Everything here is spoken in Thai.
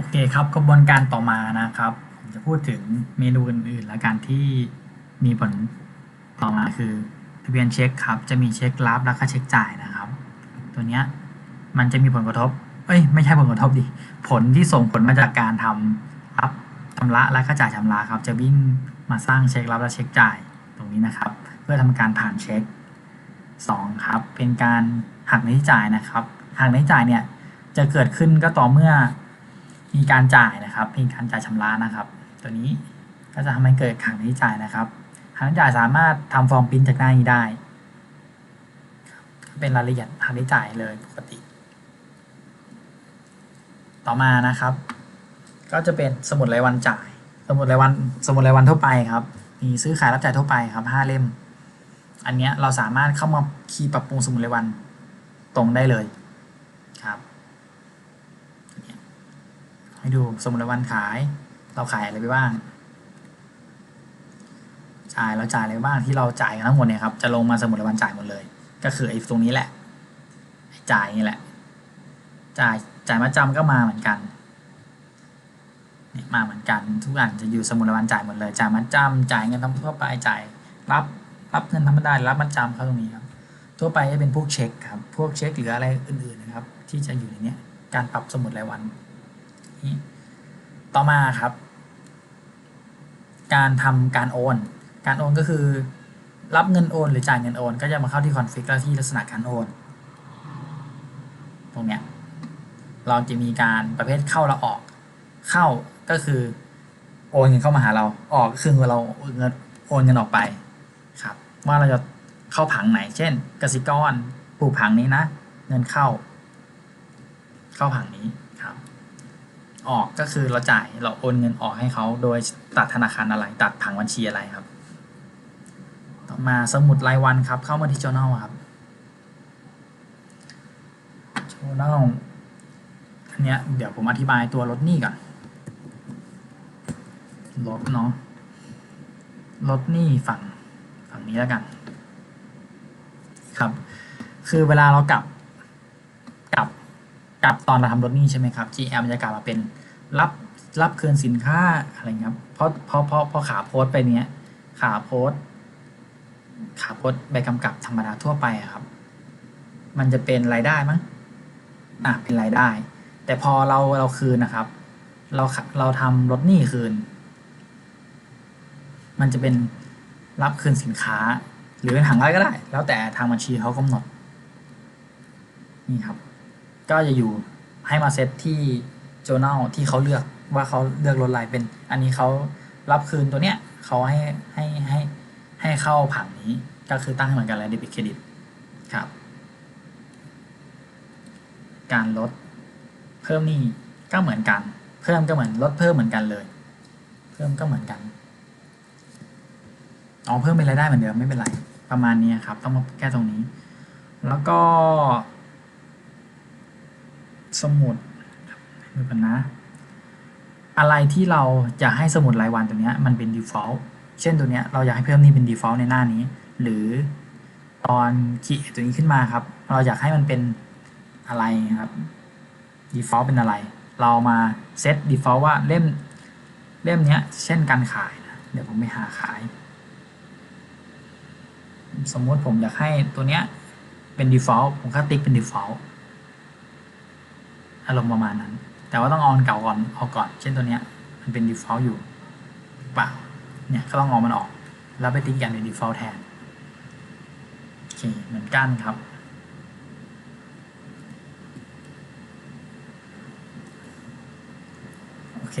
โอเคครับกระบวนการต่อมานะครับผมจะพูดถึงเมนูอื่นๆ และการที่มีผลต่อมาคือทะเบียนเช็คครับ จะมีเช็ครับแล้วก็เช็คจ่ายนะครับ ตัวเนี้ยมันจะมีผลกระทบ เอ้ยไม่ใช่ผลกระทบดิผลที่ส่งผลมาจากการทำรับชำระและก็จ่ายชำระครับ จะวิ่งมาสร้างเช็ครับและเช็คจ่ายตรงนี้นะครับ เพื่อทำการผ่านเช็คสองครับ เป็นการหักหน้าที่จ่ายนะครับหักหน้าที่จ่ายเนี่ยจะเกิดขึ้นก็ต่อเมื่อ มีการจ่ายนะครับมีการจ่ายชำระนะครับ ตัวนี้ก็จะทำให้เกิดขังที่จ่ายนะครับขังที่จ่ายสามารถทำฟอร์มปริ้นจากหน้านี้ได้ เป็นรายละเอียดหักหน้าที่จ่ายเลยปกติ ต่อมานะครับ ก็จะเป็นสมุดรายวันจ่าย สมุดรายวันสมุดรายวันทั่วไปครับ มีซื้อขายรับจ่ายทั่วไปครับห้าเล่ม อันเนี้ยเราสามารถเข้ามาคีย์ปรับปรุงสมุดรายวันตรงได้เลยครับ ให้ดูสมุดรายวันขาย เราขายอะไรไปบ้าง จ่ายเราจ่ายอะไรบ้างที่เราจ่ายกันทั้งหมดเนี่ยครับ จะลงมาสมุดรายวันจ่ายหมดเลย ก็คือไอ้ตรงนี้แหละ จ่ายนี่แหละ จ่ายจ่ายมาจำก็มาเหมือนกันเนี่ยมาเหมือนกันทุกอย่างจะอยู่สมุดรายวันจ่ายหมดเลย จ่ายมาจำจ่ายเงินทั่วไปจ่ายรับรับเงินธรรมดารับมาจำเขาตรงนี้ครับ ทั่วไปจะเป็นพวกเช็คครับ พวกเช็คหรืออะไรอื่นๆนะครับ ที่จะอยู่ในเนี้ยการปรับสมุดรายวัน ต่อมาครับ การทำการโอน การโอนก็คือ รับเงินโอนหรือจ่ายเงินโอน ก็จะมาเข้าที่คอนฟิกแล้วที่ลักษณะการโอน ตรงเนี้ยเราจะมีการประเภทเข้าและออก เข้าก็คือโอนเงินเข้ามาหาเรา ออกก็คือเราเงินโอนเงินออกไปครับ ว่าเราจะเข้าผังไหน เช่น กสิกรปลูกผังนี้นะ เงินเข้า เข้าผังนี้ ออกก็คือเราจ่ายเราโอนเงินออกให้เขาโดยตัดธนาคารอะไร ตัดผังบัญชีอะไรครับ ต่อมาสมุดรายวันครับ เข้ามาที่ journal ครับ journal อันเนี้ยเดี๋ยวผมอธิบายตัวลดหนี้ก่อนลดเนาะลดหนี้ฝั่งฝั่งนี้แล้วกัน ครับ คือเวลาเรากลับกลับ กับตอนเราทำรถนี้ใช่ไหมครับ GM จะกลับมาเป็นรับรับคืนสินค้าอะไรครับเพราะเพราะเพราะพราะขาโพสต์ไปเนี้ยขาโพสต์ขาโพสต์ใบกำกับธรรมดาทั่วไปอะครับ มันจะเป็นรายได้มั้งอะเป็นรายได้ แต่พอเราเราคืนนะครับ เราเราทำรถนี้คืน มันจะเป็นรับคืนสินค้า หรือเป็นถังไรก็ได้ แล้วแต่ทางบัญชีเขากำหนดนี่ครับ ก็จะอยู่ให้มาเซตที่ journal ที่เขาเลือกว่าเขาเลือกลดลายเป็น อันนี้เขารับคืนตัวเนี้ยเขาให้ให้ให้ให้เข้าผังนี้ก็คือตั้งให้เหมือนกันเลยเดบิตเครดิตครับ การลดเพิ่มนี่ก็เหมือนกัน เพิ่มก็เหมือนลดเพิ่มเหมือนกันเลย เพิ่มก็เหมือนกันอ๋อเพิ่มเป็นรายได้เหมือนเดิมไม่เป็นไรประมาณนี้ครับ ต้องมาแก้ตรงนี้ แล้วก็ สมุดดูกันนะ อะไรที่เราอยากให้สมุดรายวันตัวเนี้ยมันเป็น default เช่นตัวเนี้ยเราอยากให้เพิ่มนี่เป็น default ในหน้านี้ หรือตอนขีดตัวนี้ขึ้นมาครับ เราอยากให้มันเป็นอะไรครับ default เป็นอะไร เรามาเซต default ว่าเล่มเล่มเนี้ยเช่นการขายนะเดี๋ยวผมไปหาขาย สมมติผมอยากให้ตัวเนี้ยเป็น default ผมก็ติ๊กเป็น default อารมณ์ประมาณนั้น แต่ว่าต้องออนเก่าก่อนเอาก่อน เช่นตัวเนี้ยมันเป็น default อยู่เปล่าเนี่ยก็ต้องออามันออก แล้วไปติ๊กอย่างใน default แทนโอเคเหมือนกันครับโอเค